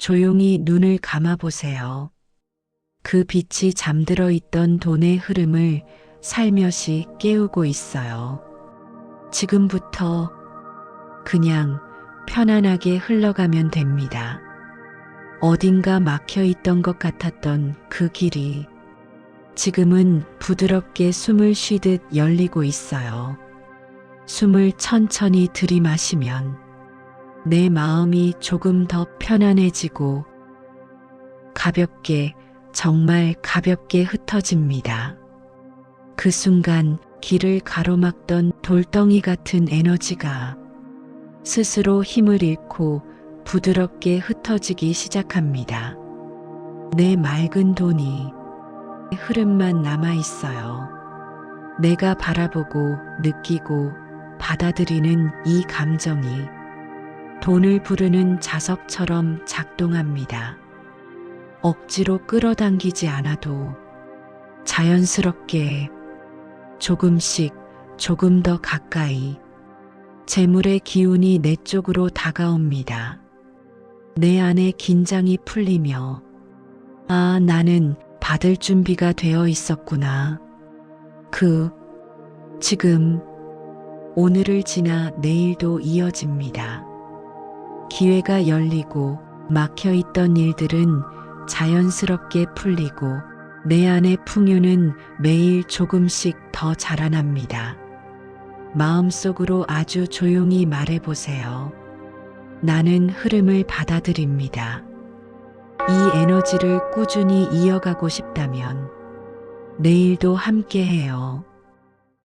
조용히 눈을 감아 보세요. 그 빛이 잠들어 있던 돈의 흐름을 살며시 깨우고 있어요. 지금부터 그냥 편안하게 흘러가면 됩니다. 어딘가 막혀 있던 것 같았던 그 길이 지금은 부드럽게 숨을 쉬듯 열리고 있어요. 숨을 천천히 들이마시면 내 마음이 조금 더 편안해지고 가볍게, 정말 가볍게 흩어집니다. 그 순간 길을 가로막던 돌덩이 같은 에너지가 스스로 힘을 잃고 부드럽게 흩어지기 시작합니다. 내 맑은 돈이 흐름만 남아 있어요. 내가 바라보고 느끼고 받아들이는 이 감정이 돈을 부르는 자석처럼 작동합니다. 억지로 끌어당기지 않아도 자연스럽게 조금씩 조금 더 가까이 재물의 기운이 내 쪽으로 다가옵니다. 내 안에 긴장이 풀리며 아, 나는 받을 준비가 되어 있었구나. 그, 지금, 오늘을 지나 내일도 이어집니다. 기회가 열리고 막혀 있던 일들은 자연스럽게 풀리고 내 안의 풍요는 매일 조금씩 더 자라납니다. 마음속으로 아주 조용히 말해보세요. 나는 흐름을 받아들입니다. 이 에너지를 꾸준히 이어가고 싶다면 내일도 함께 해요.